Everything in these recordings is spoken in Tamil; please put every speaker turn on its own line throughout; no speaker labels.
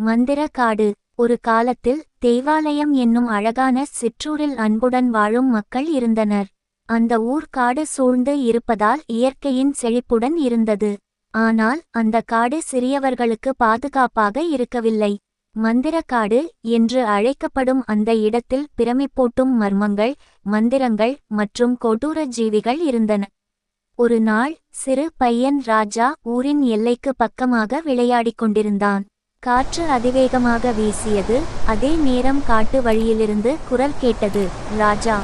மந்திர காடு ஒரு காலத்தில் தேவாலயம் என்னும் அழகான சிற்றூரில் அன்புடன் வாழும் மக்கள் இருந்தனர். அந்த ஊர் காடு சூழ்ந்து இருப்பதால் இயற்கையின் செழிப்புடன் இருந்தது. ஆனால் அந்த காடு சிறியவர்களுக்கு பாதுகாப்பாக இருக்கவில்லை. மந்திரக்காடு என்று அழைக்கப்படும் அந்த இடத்தில் பிரமிப்பூட்டும் மர்மங்கள் மந்திரங்கள் மற்றும் கொடூர ஜீவிகள் இருந்தன. ஒரு நாள் சிறு பையன் ராஜா ஊரின் எல்லைக்கு பக்கமாக விளையாடிக் கொண்டிருந்தான். காற்று அதிவேகமாக வீசியது. அதே நேரம் காட்டு வழியிலிருந்து குரல் கேட்டது ராஜா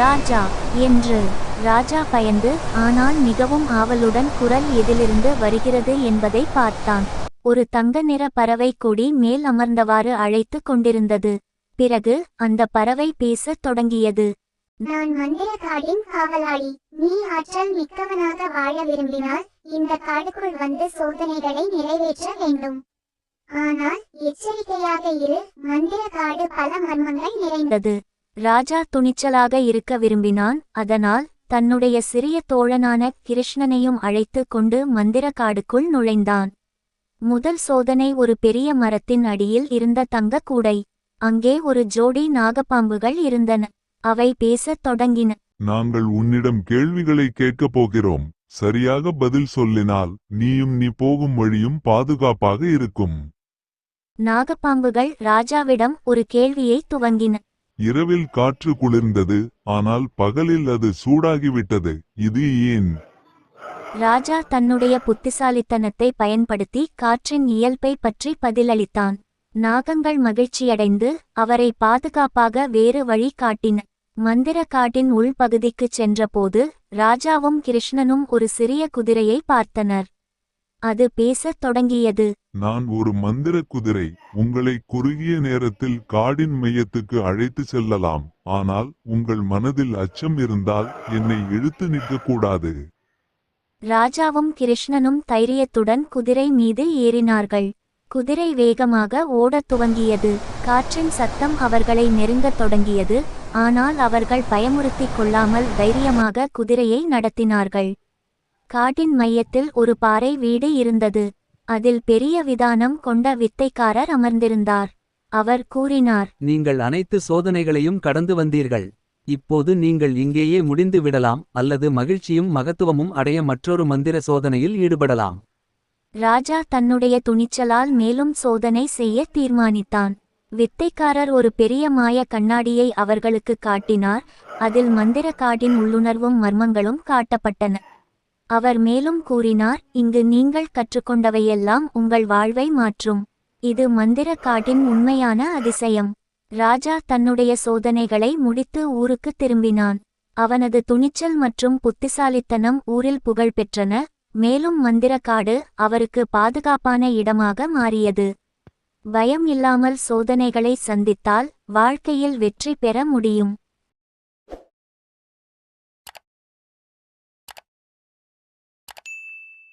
ராஜா என்று. ராஜா பயந்து ஆனால் மிகவும் ஆவலுடன் குரல் எதிலிருந்து வருகிறது என்பதை பார்த்தான். ஒரு தங்க நிற பறவை கொடி மேல் அமர்ந்தவாறு அழைத்து கொண்டிருந்தது. பிறகு அந்த பறவை பேசத் தொடங்கியது.
நான் மந்திர காடின் காவலாளி. நீ ஆற்றல் மிக்கவனாக வாழ விரும்பினால் இந்த காடுக்குள் வந்து சோதனைகளை நிறைவேற்ற வேண்டும். ஆனால் எச்சரிக்கையாக இரு. மந்திர காடு பல மர்மங்கள் நிறைந்தது.
ராஜா துணிச்சலாக இருக்க விரும்பினான். அதனால் தன்னுடைய சிறிய தோழனான கிருஷ்ணனையும் அழைத்து கொண்டு மந்திரக்காடுக்குள் நுழைந்தான். முதல் சோதனை ஒரு பெரிய மரத்தின் அடியில் இருந்த தங்க கூடை. அங்கே ஒரு ஜோடி நாகப்பாம்புகள் இருந்தன. அவை பேசத் தொடங்கின.
நாங்கள் உன்னிடம் கேள்விகளை கேட்கப் போகிறோம். சரியாக பதில் சொல்லினால் நீயும் நீ போகும் வழியும் பாதுகாப்பாக இருக்கும்.
நாகப்பாம்புகள் ராஜாவிடம் ஒரு கேள்வியை துவங்கின.
இரவில் காற்று குளிர்ந்தது ஆனால் பகலில் அது சூடாகிவிட்டது. இது ஏன்?
ராஜா தன்னுடைய புத்திசாலித்தனத்தை பயன்படுத்தி காற்றின் இயல்பை பற்றி பதிலளித்தான். நாகங்கள் மகிழ்ச்சியடைந்து அவரை பாதுகாப்பாக வேறு வழி காட்டின. மந்திர காட்டின் உள்பகுதிக்குச் சென்றபோது ராஜாவும் கிருஷ்ணனும் ஒரு சிறிய குதிரையை பார்த்தனர். அது பேசத் தொடங்கியது.
நான் ஒரு மந்திர குதிரை உங்களை குறுகிய நேரத்தில் காடின் மையத்துக்கு அழைத்து செல்லலாம். ஆனால் உங்கள் மனதில் அச்சம் இருந்தால் என்னை இழுத்து நிற்கக்கூடாது.
ராஜாவும் கிருஷ்ணனும் தைரியத்துடன் குதிரை மீது ஏறினார்கள். குதிரை வேகமாக ஓடத் துவங்கியது. காற்றின் சத்தம் அவர்களை நெருங்கத் தொடங்கியது. ஆனால் அவர்கள் பயமுறுத்திக் கொள்ளாமல் தைரியமாக குதிரையை நடத்தினார்கள். காட்டின் மையத்தில் ஒரு பாறை வீடு இருந்தது. அதில் பெரிய விதானம் கொண்ட வித்தைக்காரர் அமர்ந்திருந்தார். அவர் கூறினார்
நீங்கள் அனைத்து சோதனைகளையும் கடந்து வந்தீர்கள். இப்போது நீங்கள் இங்கேயே முடிந்து விடலாம் அல்லது மகிழ்ச்சியும் மகத்துவமும் அடைய மற்றொரு மந்திர சோதனையில் ஈடுபடலாம்.
ராஜா தன்னுடைய துணிச்சலால் மேலும் சோதனை செய்ய தீர்மானித்தான். வித்தைக்காரர் ஒரு பெரிய மாய கண்ணாடியை அவர்களுக்கு காட்டினார். அதில் மந்திர காட்டின் உள்ளுணர்வும் மர்மங்களும் காட்டப்பட்டன. அவர் மேலும் கூறினார் இங்கு நீங்கள் கற்றுக்கொண்டவையெல்லாம் உங்கள் வாழ்வை மாற்றும். இது மந்திர காட்டின் உண்மையான அதிசயம். ராஜா தன்னுடைய சோதனைகளை முடித்து ஊருக்கு திரும்பினான். அவனது துணிச்சல் மற்றும் புத்திசாலித்தனம் ஊரில் புகழ் பெற்றன. மேலும் மந்திரக்காடு அவருக்கு பாதுகாப்பான இடமாக மாறியது. பயம் இல்லாமல் சோதனைகளை சந்தித்தால் வாழ்க்கையில் வெற்றி பெற முடியும்.